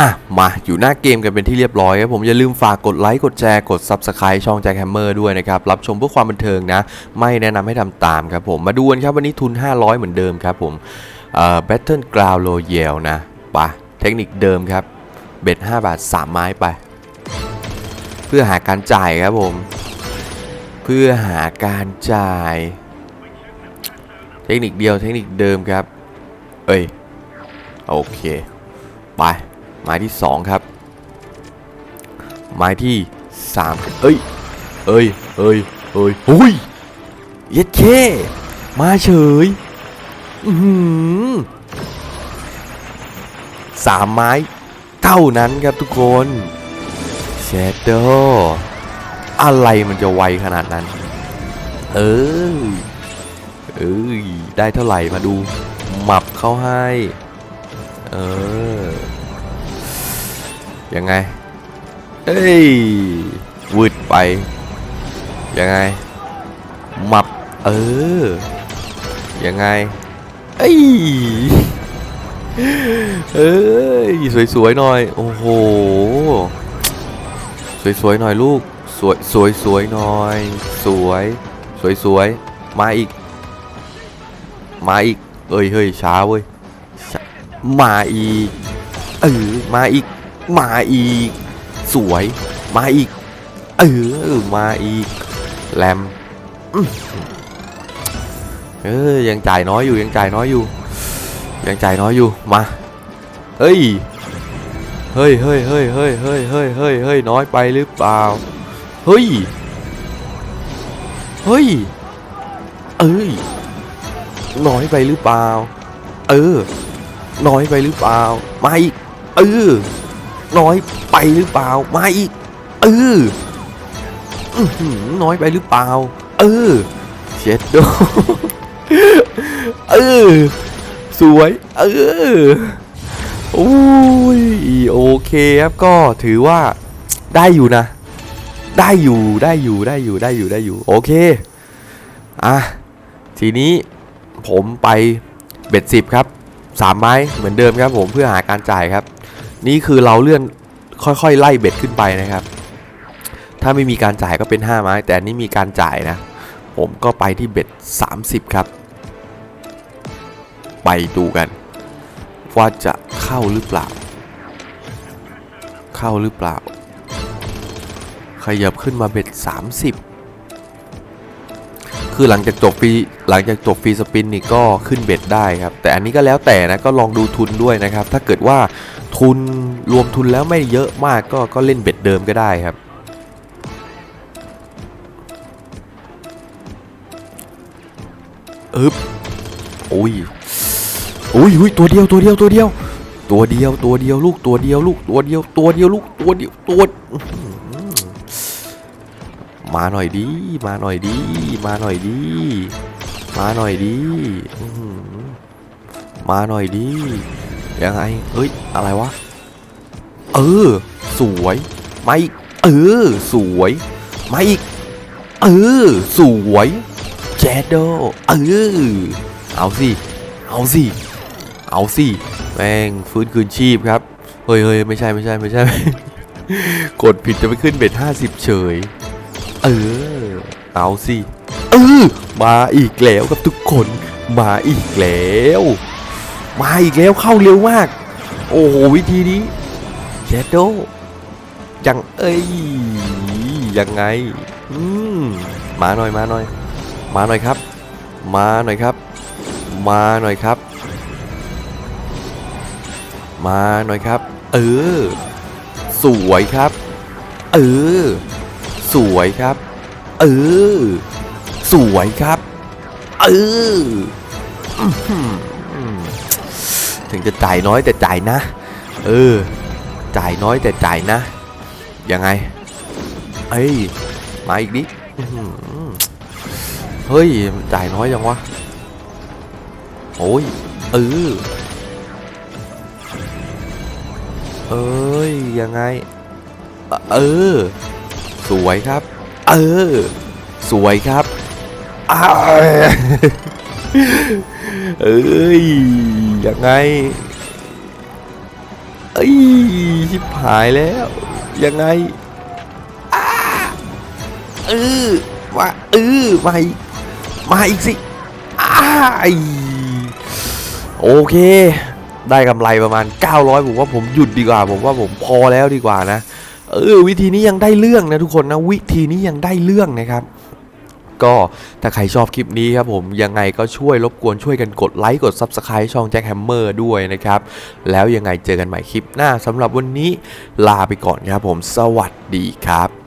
อะ มาอยู่หน้าเกมกันเป็นที่เรียบร้อยครับผมอย่าลืมฝากกดไลค์กดแชร์กด Subscribe ช่องแจ็คแฮมเมอร์ด้วยนะครับ รับชมเพื่อความบันเทิงนะ ไม่แนะนำให้ทำตามครับผมมาดูกันครับวันนี้ทุน 500 เหมือนเดิมครับผมเอ่อ Battle Ground Royale นะไปะเทคนิคเดิมครับ เบ็ด 5 บาท 3 ไม้ไป เพื่อหาการจ่ายครับผม เพื่อหาการจ่าย เทคนิคเดียวเทคนิคเดิมครับ เอ้ยโอเคไป ไม้ที่ 2 ครับ ไม้ที่ 3 เอ้ย เอ้ย เอ้ย เอ้ยหุยเย็ดเคมาเฉย อือหือสามไม้เท่านั้นครับทุกคนเชดโดอะไรมันจะไวขนาดนั้น เออเอ้ย ได้เท่าไหร่มาดูหมับเข้าให้ เออ ยังไง เอ้ยวืดไป ยังไงหมับ เออ ยังไง เอ้ย เอ้ย สวยๆหน่อย โอ้โห สวยๆหน่อยลูก สวยสวยสวยหน่อย สวย สวยสวยมาอีก มาอีก เอ้ยเฮ้ยช้าเว้ย มาอีก เออ มาอีก มาอีก สวย มาอีก เออ มาอีก แรมอื้อเออยังจ่ายน้อยอยู่ยังจ่ายน้อยอยู่ ยังจ่ายน้อยอยู่ มา เฮ้ย เฮ้ยเฮ้ยเฮ้ยเฮ้ยเฮ้ยเฮ้ยเฮ้ยเฮ้ยน้อยไปหรือเปล่า เฮ้ย เฮ้ย เอ้ย น้อยไปหรือเปล่า เออ น้อยไปหรือเปล่า มาอีก เออ น้อยไปหรือเปล่ามาอีกเออน้อยไปหรือเปล่า เออเช็ดโดเออสวย เออโอ้ยโอเคครับก็ถือว่าได้อยู่นะ ได้อยู่ได้อยู่ได้อยู่ได้อยู่ได้อยู่ โอเคอะทีนี้ผมไปเบ็ดสิบครับสามไม้เหมือนเดิมครับผมเพื่อหาการจ่ายครับ นี่คือเราเลื่อนค่อยๆ ไล่เบ็ดขึ้นไปนะครับ ถ้าไม่มีการจ่ายก็เป็น 5 ไม้ แต่นนี้มีการจ่ายนะ ผมก็ไปที่เบ็ด 30 ครับ ไปดูกัน ว่าจะเข้าหรือเปล่า เข้าหรือเปล่า ขยับขึ้นมาเบ็ด 30 คือหลังจากจบฟรีหลังจากจบฟรีสปินนี่ก็ขึ้นเบ็ดได้ครับ แต่อันนี้ก็แล้วแต่นะก็ลองดูทุนด้วยนะครับ ถ้าเกิดว่าทุนรวมทุนแล้วไม่เยอะมากก็ก็เล่นเบ็ดเดิมก็ได้ครับ อึบอุ้ยอุ้ยอุ้ยตัวเดียวตัวเดียวตัวเดียว ตัวเดียวตัวเดียวลูกตัวเดียวลูกตัวเดียวตัวเดียวลูกตัวเดียวตัว มาหน่อยดี มาหน่อยดี มาหน่อยดี มาหน่อยดีมาหน่อยดียังไงเอ้ย อะไรวะ เออ สวยมาอีก เออ สวยมาอีก เออ สวยแจโดเออ เอาสิ เอาสิ เอาสิ แม่งฟื้นคืนชีพครับ เฮ้ยเฮ้ยไม่ใช่ไม่ใช่ไม่ใช่ กดผิดจะไปขึ้นเบ็ดห้าสิบเฉย เออ เอาสิเออมาอีกแล้วครับทุกคน มาอีกแล้ว มาอีกแล้วเข้าเร็วมาก โอ้โหวิธีนี้เชดโดยังเอ้ยยังไง อืมมาหน่อยมาหน่อย มาหน่อยครับ มาหน่อยครับ มาหน่อยครับ มาหน่อยครับ เออ สวยครับ เออ สวยครับ เออ สวยครับ เออ ถึงจะจ่ายน้อยแต่จ่ายนะ เออ จ่ายน้อยแต่จ่ายนะ ยังไง เอ้ย มาอีกนิดเฮ้ย จ่ายน้อยยังวะ โอ้ย เออ เอ้ย ยังไง เออ สวยครับ เออ สวยครับเอ้ยยังไง เอ้ยชิบหายแล้ว ยังไงเออมาเออมาอีกมาอีกสิโอเค ได้กำไรประมาณ 900 ผมว่าผมหยุดดีกว่า ผมว่าผมพอแล้วดีกว่านะ เออวิธีนี้ยังได้เรื่องนะทุกคนนะวิธีนี้ยังได้เรื่องนะครับก็ถ้าใครชอบคลิปนี้ครับผมยังไงก็ช่วยรบกวนช่วยกันกดไลค์กด Subscribe ช่องแจ็คแฮมเมอร์ด้วยนะครับ แล้วยังไงเจอกันใหม่คลิปหน้าสำหรับวันนี้ลาไปก่อนครับผมสวัสดีครับ